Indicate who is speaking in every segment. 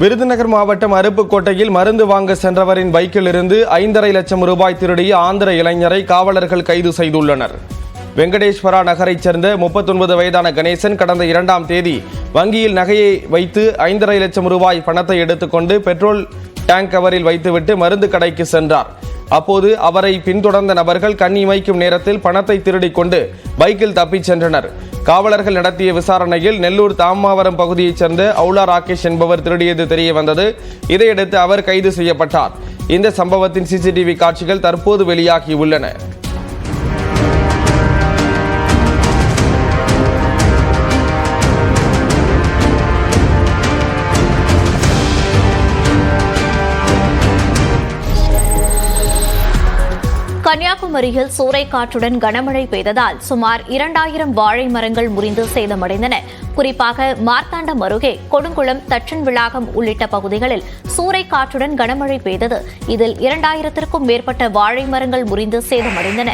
Speaker 1: விருதுநகர் மாவட்டம் அருப்புக்கோட்டையில் மருந்து வாங்க சென்றவரின் பைக்கிலிருந்து ஐந்தரை லட்சம் ரூபாய் திருடிய ஆந்திர இளைஞரை காவலர்கள் கைது செய்துள்ளனர். வெங்கடேஸ்வரா நகரைச் சேர்ந்த முப்பத்தொன்பது வயதான கணேசன் கடந்த இரண்டாம் தேதி வங்கியில் நகையை வைத்து ஐந்தரை லட்சம் ரூபாய் பணத்தை எடுத்துக்கொண்டு பெட்ரோல் டேங்க் கவரில் வைத்துவிட்டு மருந்து கடைக்கு சென்றார். அப்போது அவரை பின்தொடர்ந்த நபர்கள் கண்ணி இமைக்கும் நேரத்தில் பணத்தை திருடிக்கொண்டு பைக்கில் தப்பிச் சென்றனர். காவலர்கள் நடத்திய விசாரணையில் நெல்லூர் தாமாவரம் பகுதியைச் சேர்ந்த அவுலா ராகேஷ் என்பவர் திருடியது தெரிய வந்தது இதையடுத்து அவர் கைது செய்யப்பட்டார். இந்த சம்பவத்தின் சிசிடிவி காட்சிகள் தற்போது வெளியாகியுள்ளன.
Speaker 2: கன்னியாகுமரியில் சூறைக்காற்றுடன் கனமழை பெய்ததால் சுமார் இரண்டாயிரம் வாழை மரங்கள் முறிந்து சேதமடைந்தன. குறிப்பாக மார்த்தாண்டம் அருகே கொடுங்குளம் தச்சன் விளாகம் உள்ளிட்ட பகுதிகளில் சூறைக்காற்றுடன் கனமழை பெய்தது. இதில் இரண்டாயிரத்திற்கும் மேற்பட்ட வாழை மரங்கள் முறிந்து சேதமடைந்தன.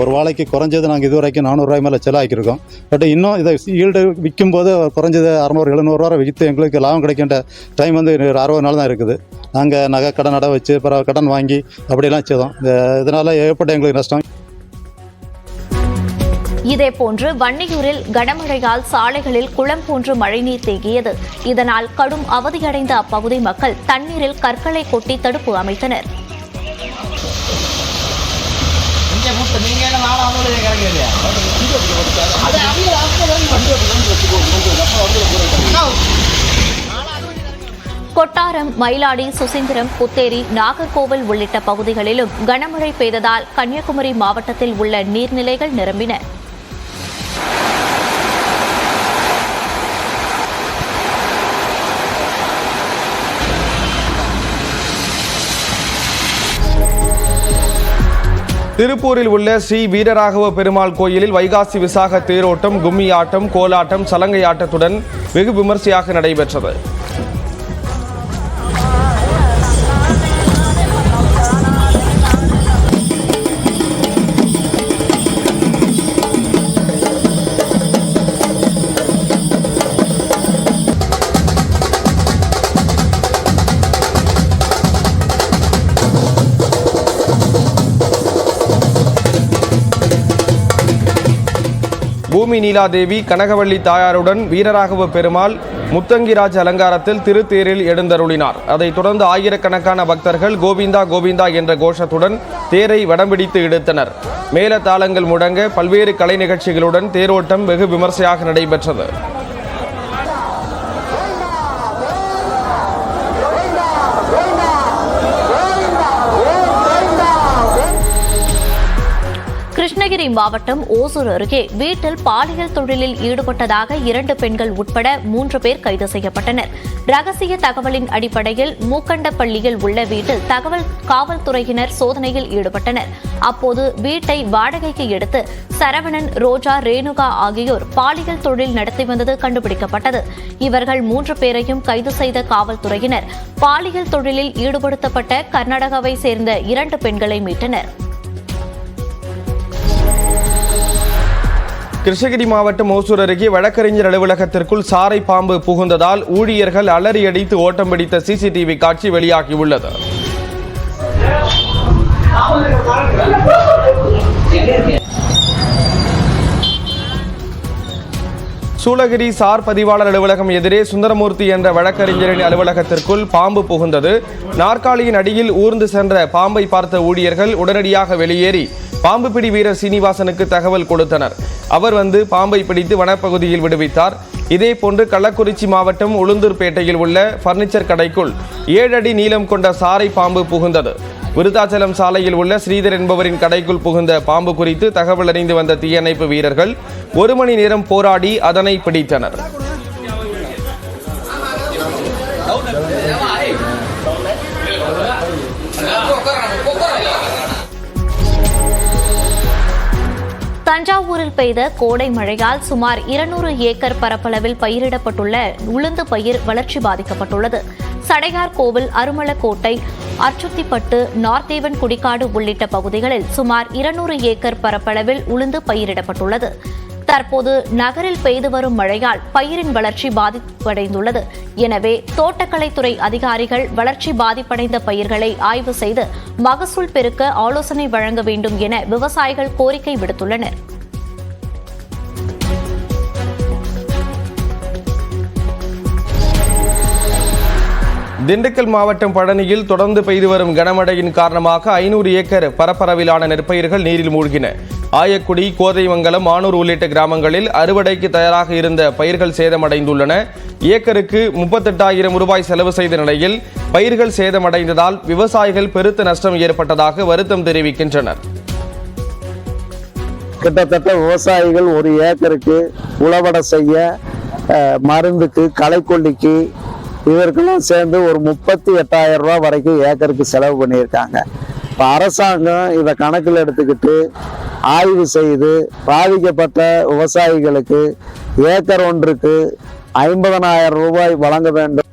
Speaker 3: ஒரு வாழைக்கு குறைஞ்சது நாங்கள் இது வரைக்கும் நானூறுரூவாய் மேலே செலவாக்கியிருக்கோம். பட் இன்னும் இதை ஈல்டு விற்கும்போது குறைஞ்சது அறநூறு எழுநூறுவா விற்று எங்களுக்கு லாபம் கிடைக்கின்ற டைம் வந்து ஒரு அறுபது நாள் தான் இருக்குது. நாங்கள் நகை கடன் அடை வச்சு பிறகு கடன் வாங்கி அப்படியெல்லாம் செய்தோம். இதனால் ஏற்பட்ட எங்களுக்கு நஷ்டம்.
Speaker 2: இதேபோன்று வன்னியூரில் கனமழையால் சாலைகளில் குளம் போன்று மழைநீர் தேங்கியது. இதனால் கடும் அவதியடைந்த அப்பகுதி மக்கள் தண்ணீரில் கற்களை கொட்டி தடுப்பு அமைத்தனர். கொட்டாரம் மயிலாடி சுசீந்திரம் புத்தேரி நாகர்கோவில் உள்ளிட்ட பகுதிகளிலும் கனமழை பெய்ததால் கன்னியாகுமரி மாவட்டத்தில் உள்ள நீர்நிலைகள் நிரம்பின.
Speaker 1: திருப்பூரில் உள்ள ஸ்ரீ வீரராகவ பெருமாள் கோயிலில் வைகாசி விசாக தேரோட்டம் கும்மி ஆட்டம் கோலாட்டம் சலங்கை ஆட்டத்துடன் வெகு விமர்சையாக நடைபெற்றது. பூமி நீலாதேவி கனகவள்ளி தாயாருடன் வீரராகவ பெருமாள் முத்தங்கிராஜ் அலங்காரத்தில் திருத்தேரில் எழுந்தருளினார். அதைத் தொடர்ந்து ஆயிரக்கணக்கான பக்தர்கள் கோவிந்தா கோவிந்தா என்ற கோஷத்துடன் தேரை வடம்பிடித்து இழுத்தனர். மேல தாளங்கள் முடங்க பல்வேறு கலை நிகழ்ச்சிகளுடன் தேரோட்டம் வெகு விமர்சையாக நடைபெற்றது.
Speaker 2: மாவட்டம் ஓசூர் அருகே வீட்டில் பாலியல் தொழிலில் ஈடுபட்டதாக இரண்டு பெண்கள் உட்பட மூன்று பேர் கைது செய்யப்பட்டனர். ரகசிய தகவலின் அடிப்படையில் மூக்கண்டப்பள்ளியில் உள்ள வீட்டில் தகவல் காவல்துறையினர் சோதனையில் ஈடுபட்டனர். அப்போது வீட்டை வாடகைக்கு எடுத்து சரவணன் ரோஜா ரேணுகா ஆகியோர் பாலியல் தொழில் நடத்தி வந்தது கண்டுபிடிக்கப்பட்டது. இவர்கள் மூன்று பேரையும் கைது செய்த காவல்துறையினர். பாலியல் தொழிலில் ஈடுபடுத்தப்பட்ட கர்நாடகாவை சேர்ந்த இரண்டு பெண்களை மீட்டனர்.
Speaker 1: கிருஷ்ணகிரி மாவட்டம் ஓசூர் அருகே வழக்கறிஞர் அலுவலகத்திற்குள் சாரை பாம்பு புகுந்ததால் ஊழியர்கள் அலறி அடித்து ஓட்டம் பிடித்த சிசிடிவி காட்சி வெளியாகியுள்ளது. சூளகிரி சார் பதிவாளர் அலுவலகம் எதிரே சுந்தரமூர்த்தி என்ற வழக்கறிஞரின் அலுவலகத்திற்குள் பாம்பு புகுந்தது. நாற்காலியின் அடியில் ஊர்ந்து சென்ற பாம்பை பார்த்த ஊழியர்கள் உடனடியாக வெளியேறி பாம்பு பிடி வீரர் சீனிவாசனுக்கு தகவல் கொடுத்தனர். அவர் வந்து பாம்பை பிடித்து வனப்பகுதியில் விடுவித்தார். இதேபோன்று கள்ளக்குறிச்சி மாவட்டம் உளுந்தூர்பேட்டையில் உள்ள பர்னிச்சர் கடைக்குள் ஏழு அடி நீளம் கொண்ட சாரை பாம்பு புகுந்தது. விருதாச்சலம் சாலையில் உள்ள ஸ்ரீதர் என்பவரின் கடைக்குள் புகுந்த பாம்பு குறித்து தகவல் அறிந்து வந்த தீயணைப்பு வீரர்கள் ஒரு மணி நேரம் போராடி அதனை பிடித்தனர்.
Speaker 2: தஞ்சாவூரில் பெய்த கோடை மழையால் சுமார் இருநூறு ஏக்கர் பரப்பளவில் பயிரிடப்பட்டுள்ள உளுந்து பயிர் வளர்ச்சி பாதிக்கப்பட்டுள்ளது. சடையார் கோவில் அருமலக்கோட்டை அச்சுத்திப்பட்டு நார்த்தேவன் குடிக்காடு உள்ளிட்ட பகுதிகளில் சுமார் இருநூறு ஏக்கர் பரப்பளவில் உளுந்து பயிரிடப்பட்டுள்ளது. தற்போது நகரில் பெய்து வரும் மழையால் பயிரின் வளர்ச்சி பாதிப்படைந்துள்ளது. எனவே தோட்டக்கலைத்துறை அதிகாரிகள் வளர்ச்சி பாதிப்படைந்த பயிர்களை ஆய்வு செய்து மகசூல் பெருக்க ஆலோசனை வழங்க வேண்டும் என விவசாயிகள் கோரிக்கை விடுத்துள்ளனர்.
Speaker 1: திண்டுக்கல் மாவட்டம் பழனியில் தொடர்ந்து பெய்து வரும் கனமழையின் காரணமாக ஐநூறு ஏக்கர் பரப்பரவிலான நெற்பயிர்கள் நீரில் மூழ்கின. ஆயக்குடி கோதைமங்கலம் ஆனூர் உள்ளிட்ட கிராமங்களில் அறுவடைக்கு தயாராக இருந்த பயிர்கள் சேதமடைந்துள்ளன. ஏக்கருக்கு முப்பத்தெட்டாயிரம் ரூபாய் செலவு செய்த நிலையில் பயிர்கள் சேதமடைந்ததால் விவசாயிகள் பெருத்த நஷ்டம் ஏற்பட்டதாக வருத்தம் தெரிவிக்கின்றனர்.
Speaker 4: கிட்டத்தட்ட விவசாயிகள் ஒரு ஏக்கருக்கு உழவடை செய்ய மருந்துக்கு களைக்கொல்லிக்கு இவர்களும் சேர்ந்து ஒரு முப்பத்தி எட்டாயிரம் ரூபா வரைக்கும் ஏக்கருக்கு செலவு பண்ணியிருக்காங்க. இப்போ அரசாங்கம் இதை கணக்கில் எடுத்துக்கிட்டு ஆய்வு செய்து பாதிக்கப்பட்ட விவசாயிகளுக்கு ஏக்கர் ஒன்றுக்கு ஐம்பதனாயிரம் ரூபாய் வழங்க வேண்டும்.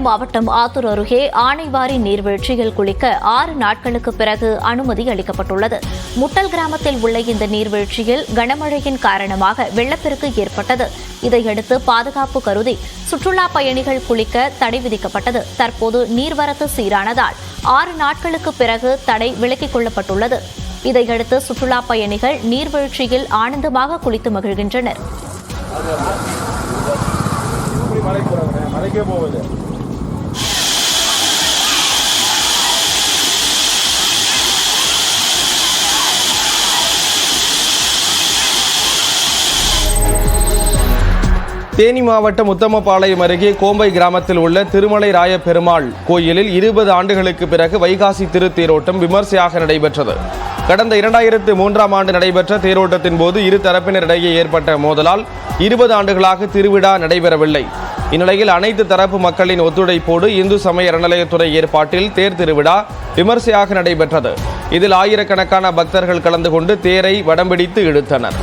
Speaker 2: சேலம் மாவட்டம் ஆத்தூர் அருகே ஆனைவாரி நீர்வீழ்ச்சியில் குளிக்க ஆறு நாட்களுக்கு பிறகு அனுமதி அளிக்கப்பட்டுள்ளது. முட்டல் கிராமத்தில் உள்ள இந்த நீர்வீழ்ச்சியில் கனமழையின் காரணமாக வெள்ளப்பெருக்கு ஏற்பட்டது. இதையடுத்து பாதுகாப்பு கருதி சுற்றுலா பயணிகள் குளிக்க தடை விதிக்கப்பட்டது. தற்போது நீர்வரத்து சீரானதால் ஆறு நாட்களுக்கு பிறகு தடை விலக்கிக் கொள்ளப்பட்டுள்ளது. இதையடுத்து சுற்றுலா பயணிகள் நீர்வீழ்ச்சியில் ஆனந்தமாக குளித்து மகிழ்கின்றனர்.
Speaker 1: தேனி மாவட்டம் உத்தமபாளையம் அருகே கோம்பை கிராமத்தில் உள்ள திருமலை ராயப்பெருமாள் கோயிலில் இருபது ஆண்டுகளுக்கு பிறகு வைகாசி திருத்தேரோட்டம் விமர்சையாக நடைபெற்றது. கடந்த இரண்டாயிரத்து மூன்றாம் ஆண்டு நடைபெற்ற தேரோட்டத்தின் போது இரு தரப்பினரிடையே ஏற்பட்ட மோதலால் இருபது ஆண்டுகளாக திருவிழா நடைபெறவில்லை. இந்நிலையில் அனைத்து தரப்பு மக்களின் ஒத்துழைப்போடு இந்து சமய அறநிலையத்துறை ஏற்பாட்டில் தேர் திருவிழா விமர்சையாக நடைபெற்றது. இதில் ஆயிரக்கணக்கான பக்தர்கள் கலந்து கொண்டு தேரை வடம்பிடித்து இழுத்தனர்.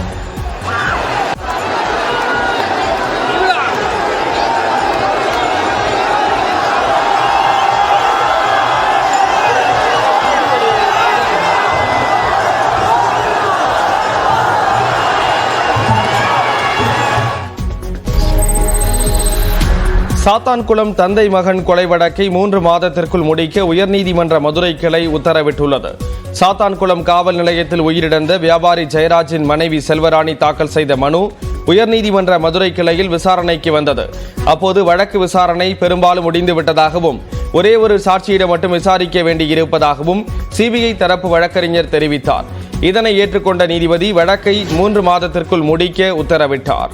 Speaker 1: சாத்தான்குளம் தந்தை மகன் கொலை வழக்கை மூன்று மாதத்திற்குள் முடிக்க உயர்நீதிமன்ற மதுரை கிளை உத்தரவிட்டுள்ளது. சாத்தான்குளம் காவல் நிலையத்தில் உயிரிழந்த வியாபாரி ஜெயராஜின் மனைவி செல்வராணி தாக்கல் செய்த மனு உயர்நீதிமன்ற மதுரை கிளையில் விசாரணைக்கு வந்தது. அப்போது வழக்கு விசாரணை பெரும்பாலும் முடிந்துவிட்டதாகவும் ஒரே ஒரு சாட்சியிடம் மட்டும் விசாரிக்க வேண்டியிருப்பதாகவும் சிபிஐ தரப்பு வழக்கறிஞர் தெரிவித்தார். இதனை ஏற்றுக்கொண்ட நீதிபதி வழக்கை மூன்று மாதத்திற்குள் முடிக்க உத்தரவிட்டார்.